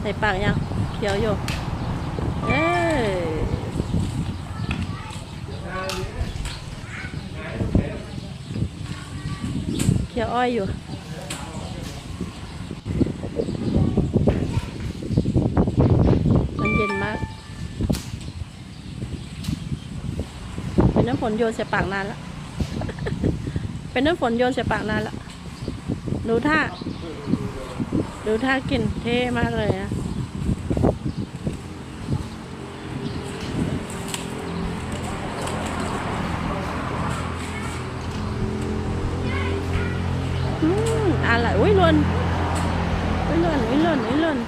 ใส่ปากยังเคี้ยวอยู่เอ้ยเคี้ยวอ้อยอยู่มันเย็นมาก เป็นน้ำฝนโยนใส่ปากนานแล้วเป็นน้ำฝนโยนใส่ปากนานแล้ว ดูท่า ดูท่ากินเท่มากเลยอะอืมอะไรอุ้ยหล่นอุ้ยหล่นอุ้ยหล่นอุ้ยหล่น